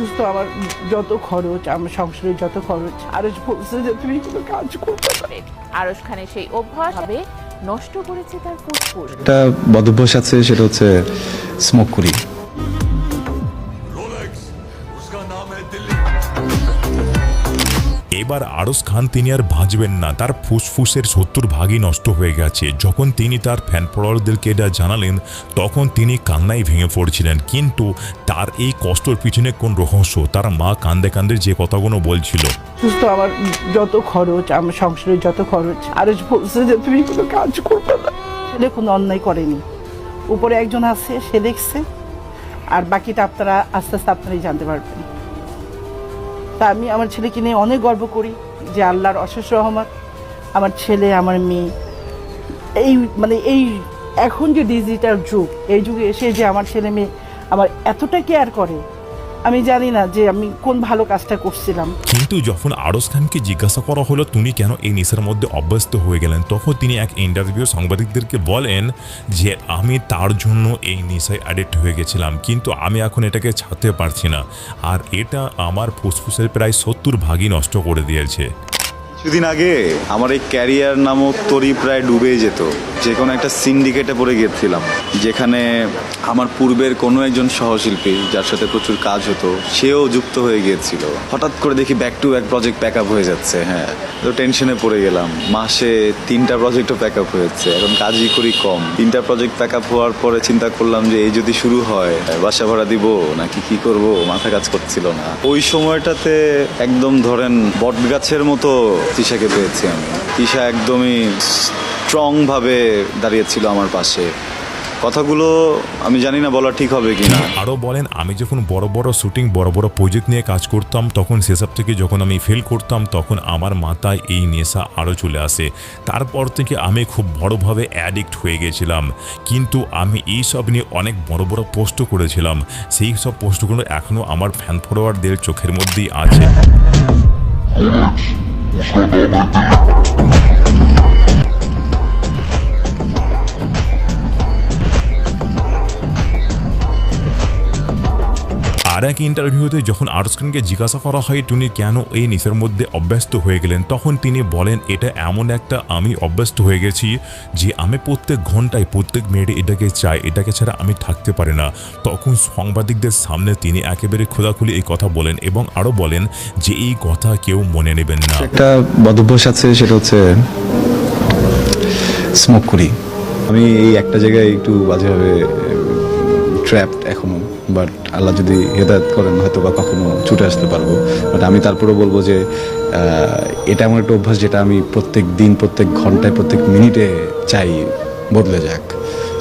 অসুস্থ আমার যত খরচ আমার সংসারের যত খরচ আর বলছে যে তুমি কোনো কাজ করতে পারে। আরশ খানের সেই অভ্যাস হবে নষ্ট করেছে তার ফুসফুস একটা বদভ্যাস আছে সেটা হচ্ছে স্মোক করি। এবার আরস খান তিনি আর বাঁচবেন না। তার ফুসফুসের সত্তর ভাগই নষ্ট হয়ে গেছে। যখন তিনি তার ফ্যান ফলোয়ারদেরকে এটা জানালেন, তখন তিনি কান্নায় ভেঙে পড়ছিলেন। কিন্তু তার এই কষ্টর পিছনে কোন রহস্য? তার মা কান্দে কান্দে যে কথাগুলো বলছিল। সুস্থ, আমার যত খরচ, আমার সংসারের যত খরচ, আর তুমি কোনো কাজ করবে না। ছেলে কোনো অন্যায় করেনি। উপরে একজন আছে, সে দেখছে, আর বাকিটা আপনারা আস্তে আস্তে আপনারাই জানতে পারবেন। তা আমি আমার ছেলেকে নিয়ে অনেক গর্ব করি যে আল্লাহর অশেষ রহমত। আমার ছেলে, আমার মেয়ে, এই মানে এই এখন যে ডিজিটাল যুগ, এই যুগে এসে যে আমার ছেলে মেয়ে আমার এতটা কেয়ার করে আমি জানি না যে আমি কোন ভালো কাজটা করছিলাম। কিন্তু যখন আরস খানকে জিজ্ঞাসা করা হলো, তুমি কেন এই নেশার মধ্যে অভ্যস্ত হয়ে গেলেন? তখন তিনি এক ইন্টারভিউ সাংবাদিকদেরকে বলেন যে, আমি তার জন্য এই নেশায় অ্যাডিক্ট হয়ে গেছিলাম, কিন্তু আমি এখন এটাকে ছাড়তে পারছি না। আর এটা আমার ফুসফুসের প্রায় সত্তর ভাগই নষ্ট করে দিয়েছে। কিছুদিন আগে আমার এই ক্যারিয়ার নামক তরি প্রায় ডুবেই যেত। যে কোনো একটা সিন্ডিকেটে পড়ে গিয়েছিলাম যেখানে আমার পূর্বের কোনো একজন সহশিল্পী, যার সাথে প্রচুর কাজ হতো, সেও যুক্ত হয়ে গিয়েছিল। হঠাৎ করে দেখি back to back project pack up হয়ে যাচ্ছে হ্যাঁ। তো টেনশনে পড়ে গেলাম। মাসে তিনটা প্রজেক্টও প্যাক আপ হয়েছে, এখন কাজই করি কম। তিনটা প্রজেক্ট প্যাক আপ হওয়ার পরে চিন্তা করলাম যে, এই যদি শুরু হয়, বাসা ভাড়া দিব, নাকি কি করব? মাথা কাজ করছিল না। ওই সময়টাতে একদম ধরেন বট গাছের মতো তিশাকে পেয়েছি আমি। তিশা একদমই স্ট্রং ভাবে দাঁড়িয়েছিল আমার পাশে। কথাগুলো আমি জানি না বলা ঠিক হবে কিনা। আরও বলেন, আমি যখন বড় বড় শুটিং, বড় বড় প্রজেক্ট নিয়ে কাজ করতাম, তখন সেসব থেকে যখন আমি ফেল করতাম, তখন আমার মাথায় এই নেশা আরও চলে আসে। তারপর থেকে আমি খুব বড়োভাবে অ্যাডিক্ট হয়ে গেছিলাম। কিন্তু আমি এই সব নিয়ে অনেক বড় বড় পোস্টও করেছিলাম। সেই সব পোস্টগুলো এখনও আমার ফ্যান ফলোয়ারদের চোখের মধ্যেই আছে। Yeah. আর এক ইন্টারভিউতে যখন আর্টসখানকে জিজ্ঞাসা করা হয় তিনি কেন এই নিচের মধ্যে অভ্যস্ত হয়ে গেলেন? তখন তিনি বলেন, এটা এমন একটা আমি অভ্যস্ত হয়ে গেছি যে আমি প্রত্যেক ঘন্টায় প্রত্যেক মিনিটে এটাকে চাই, এটাকে ছাড়া আমি থাকতে পারি না। তখন সাংবাদিকদের সামনে তিনি একেবারে খোলাখুলি এই কথা বলেন এবং আরও বলেন যে, এই কথা কেউ মনে নেবেন না। একটা বদভ্যাস আছে, সেটা হচ্ছে স্মোক করি। আমি এই একটা জায়গায় একটু বাজেভাবে ট্র্যাপড এখনও। বাট আল্লাহ যদি হেদায়ত করেন, হয়তো বা কখনো ছুটে আসতে পারব। বাট আমি তারপরেও বলব যে এটা এমন একটা অভ্যাস যেটা আমি প্রত্যেক দিন, প্রত্যেক ঘন্টায়, প্রত্যেক মিনিটে চাই বদলে যাক।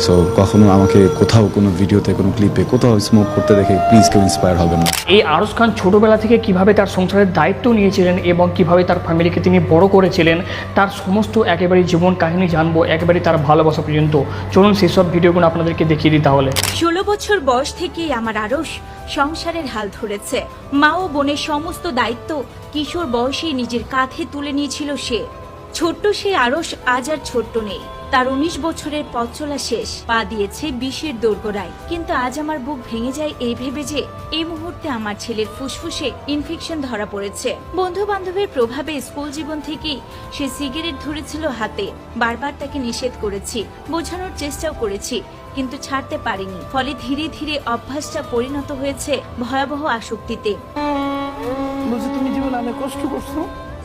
সো কখনো আমাকে কোথাও কোনো ভিডিওতে কোনো ক্লিপে কোথাও স্মোক করতে দেখে প্লিজ কেউ ইন্সপায়ার হবেন না। এই আরস খান ছোটবেলা থেকে কীভাবে তার সংসারের দায়িত্ব নিয়েছিলেন এবং কীভাবে তার ফ্যামিলিকে তিনি বড় করেছিলেন তার সমস্ত একেবারে জীবন কাহিনী জানব একেবারে তার ভালোবাসা পর্যন্ত। চলুন সেসব ভিডিওগুলো আপনাদেরকে দেখিয়ে দিই তাহলে। ষোলো বছর বয়স থেকেই আমার আরস সংসারের হাল ধরেছে। মা ও বোনের সমস্ত দায়িত্ব কিশোর বয়সে নিজের কাঁধে তুলে নিয়েছিল সে। ছোট্ট সে আরস আজ আর ছোট্ট নেই। তার উনিশ বছরের পথ চলা শেষ। পা দিয়েছে বিষের দোরগোড়ায়। কিন্তু আজ আমার বুক ভেঙে যায় এই ভেবে যে এই মুহূর্তে আমার ছেলের ফুসফুসে ইনফেকশন ধরা পড়েছে। বন্ধু বান্ধবের প্রভাবে স্কুল জীবন থেকেই সে সিগারেট ধরেছিল হাতে। বারবার তাকে নিষেধ করেছি। বোঝানোর চেষ্টাও করেছি কিন্তু ছাড়তে পারিনি। ফলে ধীরে ধীরে অভ্যাসটা পরিণত হয়েছে ভয়াবহ আসক্তিতে। তুমি জীবন অনেক কষ্ট করছ।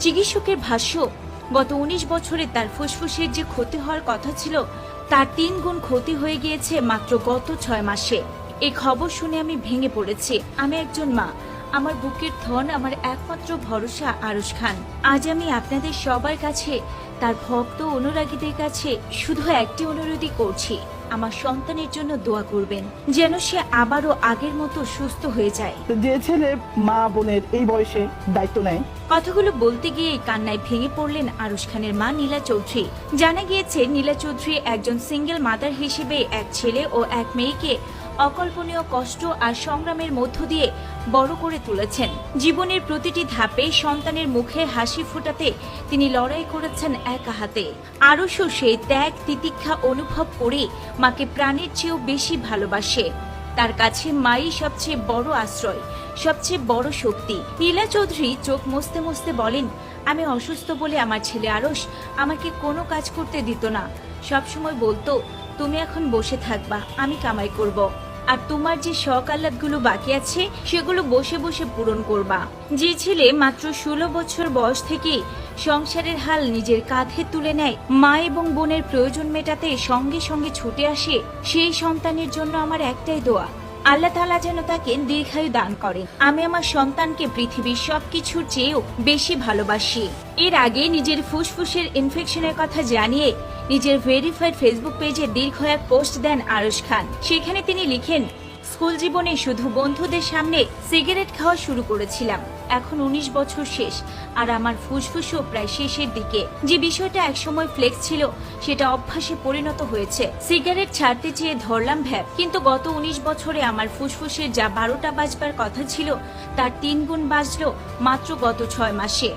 চিকিৎসকের ভাষ্য গত উনিশ বছরে তার ফুসফুসের যে ক্ষতি হওয়ার কথা ছিল, তার তিন গুণ ক্ষতি হয়ে গিয়েছে মাত্র গত ছয় মাসে। এই খবর শুনে আমি ভেঙে পড়েছি। আমি একজন মা। আমার বুকের ধন, আমার একমাত্র ভরসা আরুষ খান। আজ আমি আপনাদের সবার কাছে, তার ভক্ত অনুরাগীদের কাছে শুধু একটি অনুরোধই করছি। আমার সন্তানের জন্য দোয়া করবেন যেন সে আবারও আগের মতো সুস্থ হয়ে যায়। যে ছেলে মা বোনের এই বয়সে দায়িত্ব নেয় কথাগুলো বলতে গিয়ে কান্নায় ভেঙে পড়লেন আরুষ খানের মা নীলা চৌধুরী। জানা গিয়েছে নীলা চৌধুরী একজন সিঙ্গেল মাদার হিসেবে এক ছেলে ও এক মেয়েকে অকল্পনীয় কষ্ট আর সংগ্রামের মধ্য দিয়ে বড় করে তুলেছেন। জীবনের প্রতিটি ধাপে সন্তানের মুখে হাসি ফোটাতে তিনি লড়াই করেছেন একা হাতে। আরশও সে ত্যাগ, তিতিক্ষা অনুভব করে মাকে প্রাণের চেয়েও বেশি ভালোবাসে। তার কাছে মাই সবচেয়ে বড় আশ্রয়, সবচেয়ে বড় শক্তি। নীলা চৌধুরী চোখ মুছতে মুছতে বলেন, আমি অসুস্থ বলে আমার ছেলে আরস আমাকে কোনো কাজ করতে দিত না। সবসময় বলতো, তুমি এখন বসে থাকবা, আমি কামাই করব। আর তোমার যে শখ আহ্লাদগুলো বাকি আছে, সেগুলো বসে বসে পূরণ করবা। যে ছেলে মাত্র ষোলো বছর বয়স থেকে সংসারের হাল নিজের কাঁধে তুলে নেয়, মা এবং বোনের প্রয়োজন মেটাতে সঙ্গে সঙ্গে ছুটে আসে, সেই সন্তানের জন্য আমার একটাই দোয়া। আল্লাহ তালা যেন তাকে দীর্ঘায়ু দান করেন। আমি আমার সন্তানকে পৃথিবীর সবকিছুর চেয়েও বেশি ভালোবাসি। এর আগে নিজের ফুসফুসের ইনফেকশনের কথা জানিয়ে নিজের ভেরিফাইড ফেসবুক পেজে দীর্ঘ এক পোস্ট দেন আরশ খান। সেখানে তিনি লিখেন, স্কুল জীবনে শুধু বন্ধুদের সামনে সিগারেট খাওয়া শুরু করেছিলাম। এখন উনিশ বছর শেষ, আর আমার ফুসফুসও প্রায় শেষের দিকে। যে বিষয়টা একসময় ফ্লেক্স ছিল, সেটা অভ্যাসে পরিণত হয়েছে। সিগারেট ছাড়তে চেয়ে ধরলাম ভ্যাপ, কিন্তু গত উনিশ বছরে আমার ফুসফুসের যা বারোটা বাজবার কথা ছিল, তার তিন গুণ বাজলো মাত্র গত ছয় মাসে।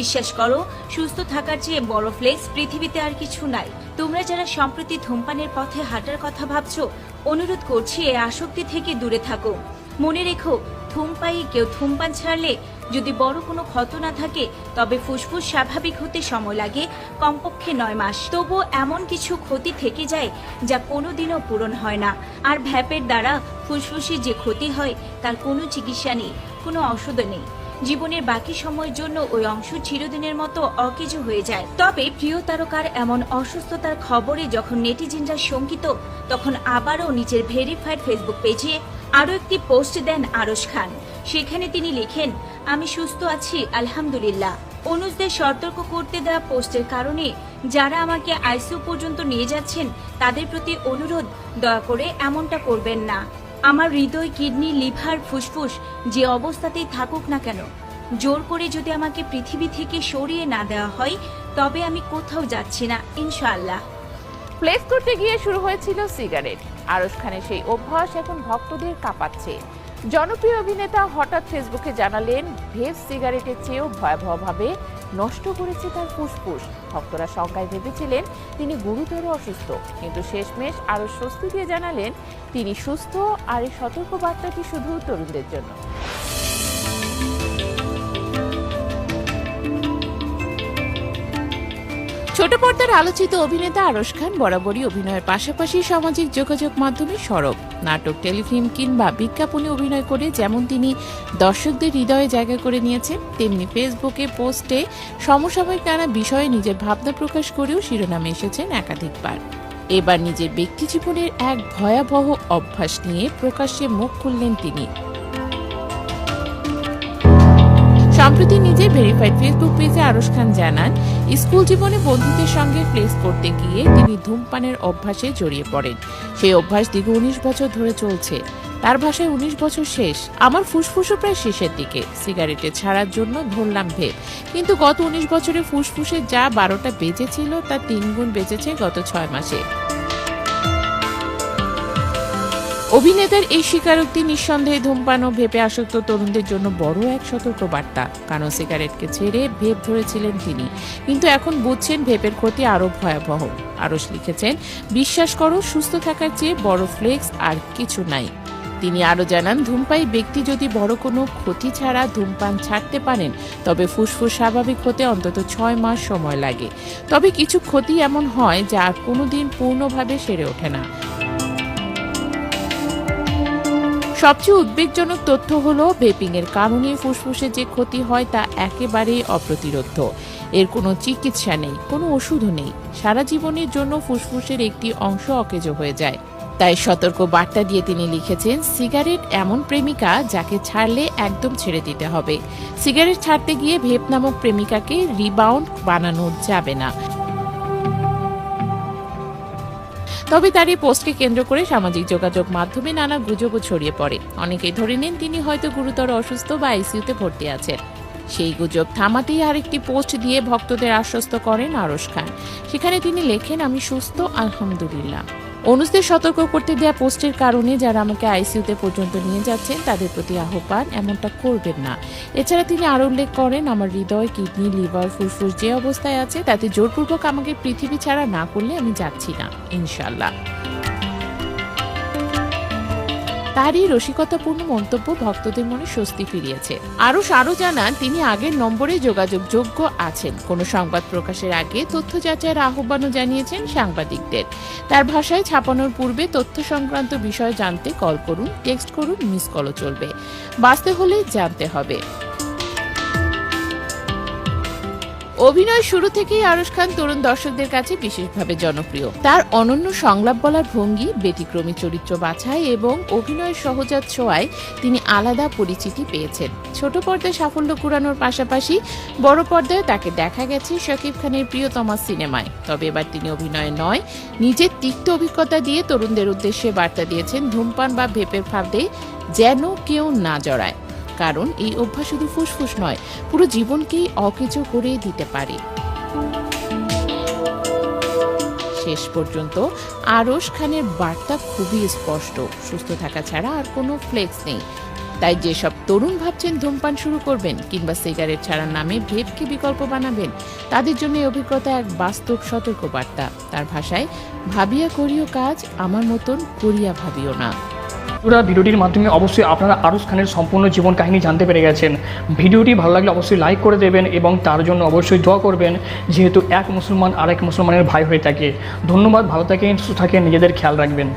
বিশ্বাস করো, সুস্থ থাকার চেয়ে বড় ফ্লেক্স পৃথিবীতে আর কিছু নাই। তোমরা যারা সম্প্রতি ধূমপানের পথে হাঁটার কথা ভাবছ, অনুরোধ করছি এ আসক্তি থেকে দূরে থাকো। মনে রেখো ধূমপাই কেউ ধূমপান ছাড়লে যদি বড় কোনো ক্ষত না থাকে, তবে ফুসফুস স্বাভাবিক হতে সময় লাগে, কমপক্ষে নয় মাস। তবুও এমন কিছু ক্ষতি থেকে যায় যা কোনোদিনও পূরণ হয় না। আর ভ্যাপের দ্বারা ফুসফুসে যে ক্ষতি হয়, তার কোনো চিকিৎসা নেই, কোনো ওষুধও নেই। জীবনের বাকি সময়ের জন্য ওই অংশ চিরদিনের মতো অকেজো হয়ে যায়। তবে প্রিয় তারকার এমন অসুস্থতার খবরে যখন নেটিজেনরা শঙ্কিত, তখন আবারও নিজের ভেরিফাইড ফেসবুক পেজে আরও একটি পোস্ট দেন আরশ খান। সেখানে তিনি লিখেন, আমি সুস্থ আছি, আলহামদুলিল্লাহ। অনুজদের সতর্ক করতে দেওয়া পোস্টের কারণে যারা আমাকে আইসিইউ পর্যন্ত নিয়ে যাচ্ছেন, তাদের প্রতি অনুরোধ, দয়া করে এমনটা করবেন না। আমার হৃদয়, কিডনি, লিভার, ফুসফুস যে অবস্থাতেই থাকুক না কেন, জোর করে যদি আমাকে পৃথিবী থেকে সরিয়ে না দেওয়া হয়, তবে আমি কোথাও যাচ্ছি না, ইনশাআল্লাহ। প্লেস করতে গিয়ে শুরু হয়েছিল সিগারেট। আরশ খানের সেই অভ্যাস এখন ভক্তদের কাঁপাচ্ছে। জনপ্রিয় অভিনেতা হঠাৎ ফেসবুকে জানালেন ভেব সিগারেটের চেয়েও ভয়াবহভাবে নষ্ট করেছে তার ফুসফুস। ভক্তরা শঙ্কায় ভেবেছিলেন তিনি গুরুতর অসুস্থ। কিন্তু শেষমেশ আরও স্বস্তি দিয়ে জানালেন, তিনি সুস্থ আর এই সতর্ক বার্তাটি শুধু তরুণদের জন্য। ছোট পর্দার আলোচিত অভিনেতা আরশ খান বরাবরই অভিনয়ের পাশাপাশি সামাজিক যোগাযোগ মাধ্যমে সরব। নাটক, টেলিফিল্ম কিংবা বিজ্ঞাপনে অভিনয় করে যেমন তিনি দর্শকদের হৃদয়ে জায়গা করে নিয়েছেন, তেমনি ফেসবুকে পোস্টে সমসাময়িক নানা বিষয়ে নিজের ভাবনা প্রকাশ করেও শিরোনামে এসেছেন একাধিকবার। এবার নিজের ব্যক্তি জীবনের এক ভয়াবহ অভ্যাস নিয়ে প্রকাশ্যে মুখ খুললেন তিনি। সম্প্রতি নিজের ভেরিফাইড ফেসবুক পেজে আরশ খান জানান, স্কুল জীবনে বন্ধুদের সঙ্গে প্লেস করতে গিয়ে তিনি ধূমপানের অভ্যাসে জড়িয়ে পড়েন। সেই অভ্যাস দীর্ঘ উনিশ বছর ধরে চলছে। তার ভাষায় উনিশ বছর শেষ। আমার ফুসফুসও প্রায় শেষের দিকে। সিগারেটে ছাড়ার জন্য ধরলাম ভেব কিন্তু গত উনিশ বছরে ফুসফুসে যা বারোটা বেজেছিল, তা তিন গুণ বেজেছে গত ছয় মাসে। অভিনেতার এই স্বীকারোক্তি নিঃসন্দেহে ধূমপান ও ভেপে আসক্ত তরুণদের জন্য বড় এক সতর্ক বার্তা কারণ সিগারেটকে ছেড়ে ভেপ ধরেছিলেন তিনি। কিন্তু এখন বুঝছেন ভেপের ক্ষতি আরও ভয়াবহ। আরস লিখেছেন, বিশ্বাস করো, সুস্থ থাকার চেয়ে বড় ফ্লেক্স আর কিছু নাই। তিনি আরও জানান, ধূমপায়ী ব্যক্তি যদি বড় কোনো ক্ষতি ছাড়া ধূমপান ছাড়তে পারেন, তবে ফুসফুস স্বাভাবিক হতে অন্তত ছয় মাস সময় লাগে। তবে কিছু ক্ষতি এমন হয় যা আর কোনোদিন পূর্ণভাবে সেরে ওঠে না। সবচেয়ে উদ্বেগজনক তথ্য হলো ভেপিং এর কারণে ফুসফুসে যে ক্ষতি হয় তা একেবারেই অপ্রতিরোধ্য। এর কোনো চিকিৎসা নেই, কোনো ওষুধও নেই। সারা জীবনের জন্য ফুসফুসের একটি অংশ অকেজো হয়ে যায়। তাই সতর্ক বার্তা দিয়ে তিনি লিখেছেন, সিগারেট এমন প্রেমিকা যাকে ছাড়লে একদম ছেড়ে দিতে হবে। সিগারেট ছাড়তে গিয়ে ভেপ নামক প্রেমিকাকে রিবাউন্ড বানানো যাবে না। তবে তার এই পোস্টকে কেন্দ্র করে সামাজিক যোগাযোগ মাধ্যমে নানা গুজবও ছড়িয়ে পড়ে। অনেকে ধরে নেন তিনি হয়তো গুরুতর অসুস্থ বা আইসিইউতে ভর্তি আছেন। সেই গুজব থামাতেই আরেকটি পোস্ট দিয়ে ভক্তদের আশ্বস্ত করেন আরশ খান। সেখানে তিনি লেখেন, আমি সুস্থ, আলহামদুলিল্লাহ। অনুজদের সতর্ক করতে দেয়া পোস্টের কারণে যারা আমাকে আইসিইউতে পর্যন্ত নিয়ে যাচ্ছেন, তাদের প্রতি আহ্বান, এমনটা করবেন না। এছাড়া তিনি আরও উল্লেখ করেন, আমার হৃদয়, কিডনি, লিভার, ফুসফুস যে অবস্থায় আছে, তাতে জোরপূর্বক আমাকে পৃথিবী ছাড়া না করলে আমি যাচ্ছি না ইনশাল্লাহ তারই রসিকতাপূর্ণ মন্তব্য ভক্তদের মনে স্বস্তি ফিরিয়েছে। আরও আরও জানান, তিনি আগের নম্বরে যোগাযোগ যোগ্য আছেন। কোনো সংবাদ প্রকাশের আগে তথ্য যাচাইয়ের আহ্বানও জানিয়েছেন সাংবাদিকদের। তার ভাষায় ছাপানোর পূর্বে তথ্য সংক্রান্ত বিষয় জানতে কল করুন, টেক্সট করুন, মিস কলও চলবে। বাঁচতে হলে জানতে হবে। অভিনয় শুরু থেকেই আরশ খান তরুণ দর্শকদের কাছে বিশেষভাবে জনপ্রিয়। তার অনন্য সংলাপ বলার ভঙ্গি, ব্যতিক্রমী চরিত্র বাছাই এবং অভিনয়ের সহজাত ছোঁয়ায় তিনি আলাদা পরিচিতি পেয়েছেন। ছোট পর্দায় সাফল্য কুড়ানোর পাশাপাশি বড় পর্দায় তাকে দেখা গেছে শাকিব খানের প্রিয়তমা সিনেমায়। তবে এবার তিনি অভিনয়ে নয়, নিজের তিক্ত অভিজ্ঞতা দিয়ে তরুণদের উদ্দেশ্যে বার্তা দিয়েছেন ধূমপান বা ভেপের ফাঁদে যেন কেউ না জড়ায়। কারণ এই অভ্যাস শুধু ফুসফুস নয়, পুরো জীবনকেই অকেজো করে দিতে পারে। শেষ পর্যন্ত আরশ খানের বার্তা খুবই স্পষ্ট, সুস্থ থাকা ছাড়া আর কোনো ফ্লেক্স নেই। তাই যেসব তরুণ ভাবছেন ধূমপান শুরু করবেন কিংবা সিগারেট ছাড়ার নামে ভেপকে বিকল্প বানাবেন, তাদের জন্য এই অভিজ্ঞতা এক বাস্তব সতর্ক বার্তা তার ভাষায়, ভাবিয়া করিও কাজ, আমার মতন করিয়া ভাবিও না। পুরো ভিডিওটির মাধ্যমে অবশ্যই আপনারা আরুস খানের সম্পূর্ণ জীবন কাহিনী জানতে পেরে গেছেন। ভিডিওটি ভালো লাগলে অবশ্যই লাইক করে দেবেন এবং তার জন্য অবশ্যই দোয়া করবেন, যেহেতু এক মুসলমান আরেক মুসলমানের ভাই হয়ে থাকে। ধন্যবাদ, ভালো থাকেন, সুস্থ থাকেন, নিজেদের খেয়াল রাখবেন।